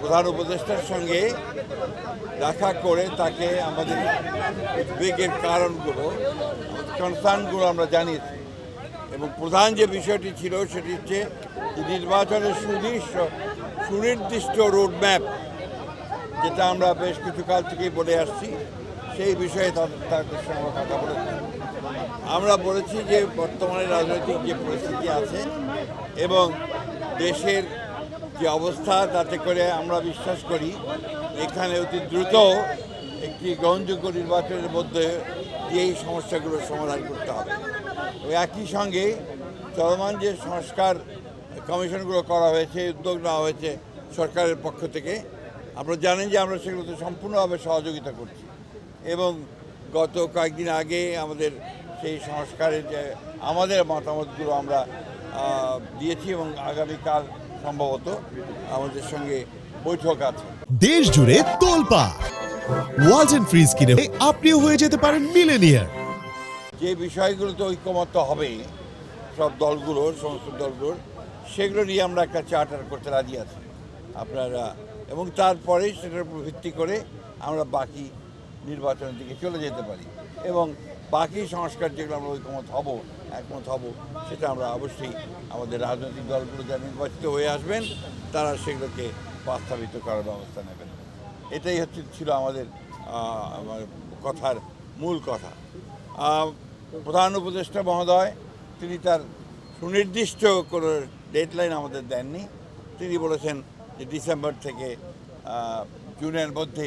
প্রধান উপদেষ্টার সঙ্গে দেখা করে তাকে আমাদের উদ্বেগের কারণগুলো কনসার্নগুলো আমরা জানিয়েছি। এবং প্রধান যে বিষয়টি ছিল সেটি হচ্ছে নির্বাচনের সুনির্দিষ্ট সুনির্দিষ্ট রোডম্যাপ যেটা আমরা বেশ কিছু কাল থেকেই বলে আসছি, সেই বিষয়ে তাদের সঙ্গে কথা বলেছি। আমরা বলেছি যে বর্তমানে রাজনৈতিক যে পরিস্থিতি আছে এবং দেশের যে অবস্থা, তাতে করে আমরা বিশ্বাস করি এখানে অতি দ্রুত একটি গ্রহণযোগ্য নির্বাচনের মধ্যে এই সমস্যাগুলোর সমাধান করতে হবে। একই সঙ্গে চলমান যে সংস্কার কমিশনগুলো করা হয়েছে, উদ্যোগ নেওয়া হয়েছে সরকারের পক্ষ থেকে, আপনারা জানেন যে আমরা সেগুলোতে সম্পূর্ণভাবে সহযোগিতা করছি এবং গত কয়েকদিন আগে আমাদের সেই সংস্কারের যে আমাদের মতামতগুলো আমরা দিয়েছি এবং আগামীকাল সম্ভবত আমাদের সঙ্গে বৈঠক আছে। দেশ জুড়ে তোলপা ওয়ালটন ফ্রিজ কিনে আপনিও হয়ে যেতে পারেন মিলেনিয়ার যে বিষয়গুলোতে ঐক্যমত্য হবে সব দলগুলোর সমস্ত দলগুলোর সেগুলো নিয়ে আমরা একটা চার্টার করতে রাজি আছি। আপনারা এবং তারপরে সেটার উপর ভিত্তি করে আমরা বাকি নির্বাচনের দিকে চলে যেতে পারি। এবং বাকি সংস্কার যেগুলো আমরা ঐক্যমত হব, একমত হব, সেটা আমরা অবশ্যই আমাদের রাজনৈতিক দলগুলো যারা নির্বাচিত হয়ে আসবেন, তারা সেগুলোকে বাস্তবিত করার ব্যবস্থা নেবেন। এটাই হচ্ছে ছিল আমাদের কথার মূল কথা। প্রধান উপদেষ্টা মহোদয়, তিনি তার সুনির্দিষ্ট কোনো ডেডলাইন আমাদের দেননি। তিনি বলেছেন যে ডিসেম্বর থেকে জুনের মধ্যে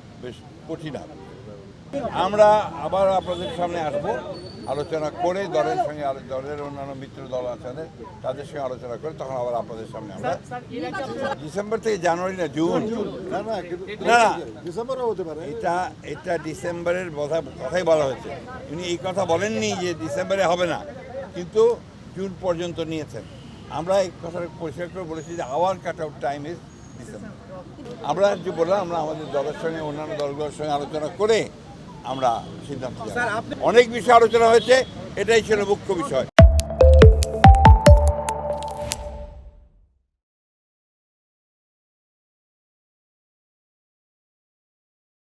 বেশ কঠিন হবে আমরা আবার আপনাদের সামনে আসব আলোচনা করে দলের সঙ্গে দলের অন্যান্য মিত্র দল আছে তাদের, তাদের সঙ্গে আলোচনা করে তখন আবার আপনাদের সামনে আমরা ডিসেম্বর থেকে জানুয়ারি না জুন? না না না না। ডিসেম্বরও হতে পারে। এটা এটা ডিসেম্বরের কথা কথাই বলা হয়েছে উনি এই কথা বলেননি যে ডিসেম্বরে হবে না কিন্তু জুন পর্যন্ত নিয়েছেন। আমরা এই কথা পরিষ্কার করে বলেছি যে our cut out time is আমরা যে বললাম আমরা আমাদের দলের সঙ্গে অন্যান্য দলগুলোর সঙ্গে আলোচনা করে আমরা সিদ্ধান্ত অনেক বিষয় আলোচনা হয়েছে এটাই ছিল মুখ্য বিষয়।